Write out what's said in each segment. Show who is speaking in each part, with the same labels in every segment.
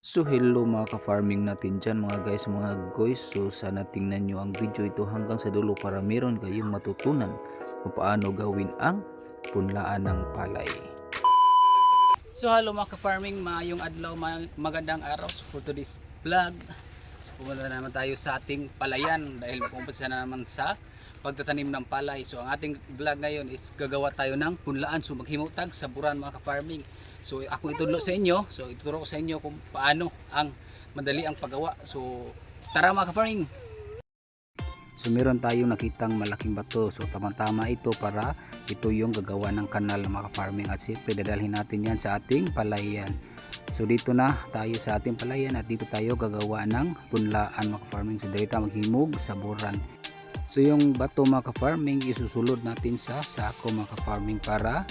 Speaker 1: So hello mga ka-farming natin dyan mga guys mga guys So sana tingnan nyo ang video ito hanggang sa dulo para meron kayong matutunan kung paano gawin ang punlaan ng palay
Speaker 2: So hello mga ka-farming, maayong adlaw, ma- magandang araw so, for today's vlog. So pumunta na naman tayo sa ating palayan dahil pumunta na naman sa pagtatanim ng palay. So ang ating vlog ngayon is gagawa tayo ng punlaan. So maghimutag sa buran mga ka-farming. So ako itudlo sa inyo, so ituturo ko sa inyo kung paano ang madali ang paggawa. So tara mga ka-farming.
Speaker 1: So meron tayong nakitang malaking bato. So tama-tama ito para ito yung gagawa ng kanal mga farming At siyempre dadalhin natin yan sa ating palayan. So dito na tayo sa ating palayan at dito tayo gagawa ng punlaan mga farming So dito maghimog sa buran. So yung bato mga farming isusulod natin sa sako mga farming para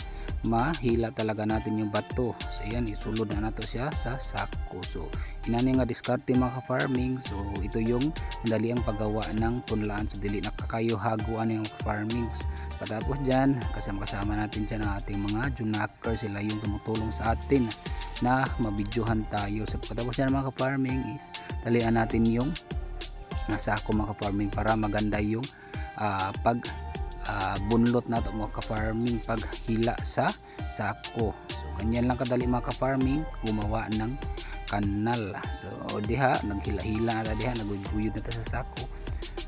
Speaker 1: mahila talaga natin yung bato. So yan isulod na nato siya sa sako. So inani nga diskarte mga farming so ito yung madali ang paggawa ng punlaan so dili nakakayo haguan yung farming. Patapos dyan kasama kasama natin dyan ang ating mga junaker sila yung tumutulong sa atin na mabidyohan tayo. So patapos dyan mga farming is talian natin yung nasa ako mga farming para maganda yung ah, pag ah, bunlot nato mga ka-farming pag hila sa sako. So ganyan lang kadali mga ka-farming gumawa ng kanal. So diha naghila-hila na diha naguyod na ta sa sako.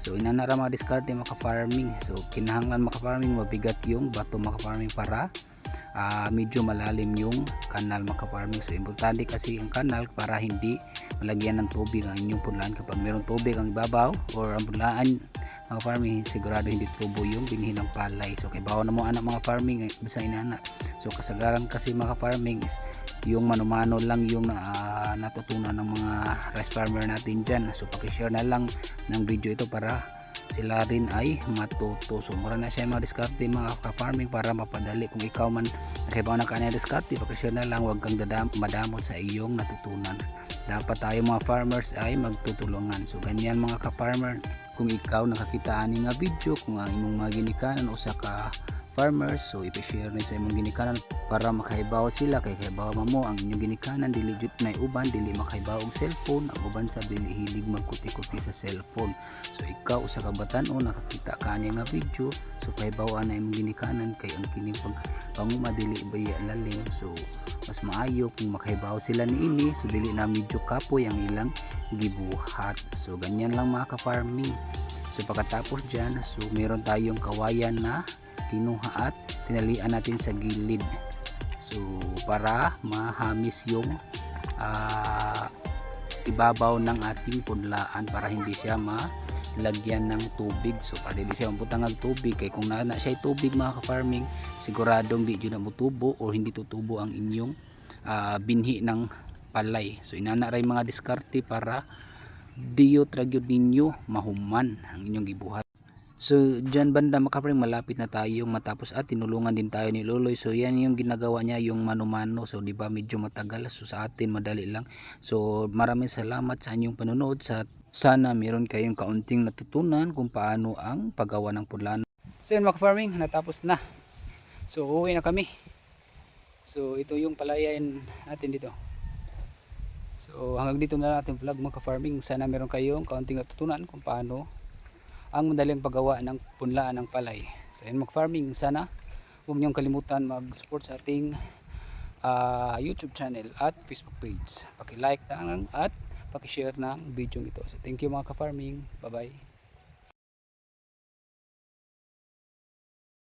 Speaker 1: So inanara mga diskarte mga ka-farming. So kinahanglan mga ka-farming mabigat yung bato mga ka-farming para ah, medyo malalim yung kanal mga ka-farming. So importante kasi ang kanal para hindi malagyan ng tubig ang inyong punlaan. Kapag mayroong tubig ang ibabaw or ang punlaan mga farming sigurado hindi tubo yung binhi ng palay. So kay bawa na mo anak mga farming eh, basta inana so kasagaran kasi mga farming is yung manumano lang yung ah, natutunan ng mga rice farmer natin dyan. So pakishare na lang ng video ito para sila rin ay matuto. So mura na siya mga diskarte mga ka-farming para mapadali. Kung ikaw man nakibaw na kanya diskarte pakishare na lang. Huwag kang dadam, madamot sa iyong natutunan. Dapat tayo mga farmers ay magtutulungan. So ganyan mga ka-farmer kung ikaw nakakita ani nga video kung ang imong mga ginikanan usa ka farmers so i-share na sa imong ginikanan para makahibaw sila. Kay kahibaw mo ang inyong ginikanan dili jud na uban dili makahibaw og cellphone. Ang uban sa dili hilig magkuti-kuti sa cellphone. So ikaw usa ka batan-o nakakita ka niya nga video. So kahibaw na imong ginikanan kay ang kini pag panguma dili baya lalim. So mas maayo kung makahibaw sila ni ini. So dili na medyo kapoy ang ilang gibuhat. So ganyan lang mga ka-farming. So pagkatapos dyan so meron tayong kawayan na kinuha at tinalian natin sa gilid. So para mahamis yung ah, ibabaw ng ating punlaan para hindi siya malagyan ng tubig. So para hindi siya maputang ng tubig kay kung na, na siya tubig mga ka-farming siguradong di na mutubo o hindi tutubo ang inyong ah, binhi ng palay. So inanaray mga diskarte para diyo tragyod ninyo mahuman ang inyong gibuhat So, dyan banda makapring malapit na tayo matapos at tinulungan din tayo ni Loloy. So, yan yung ginagawa niya, yung mano-mano. So, di ba medyo matagal. So, sa atin madali lang. So, maraming salamat sa inyong panonood. Sa, sana meron kayong kaunting natutunan kung paano ang paggawa ng pulan. So, yun mga natapos na. So, uwi na kami. So, ito yung palayan natin dito. So, hanggang dito na natin vlog mga farming Sana meron kayong kaunting natutunan kung paano ang madaling paggawa ng punlaan ng palay. So yan mag-farming sana huwag niyong kalimutan mag-support sa ating ah, YouTube channel at Facebook page. Paki-like lang at paki-share ng video ito. So thank you mga ka-farming. Bye-bye.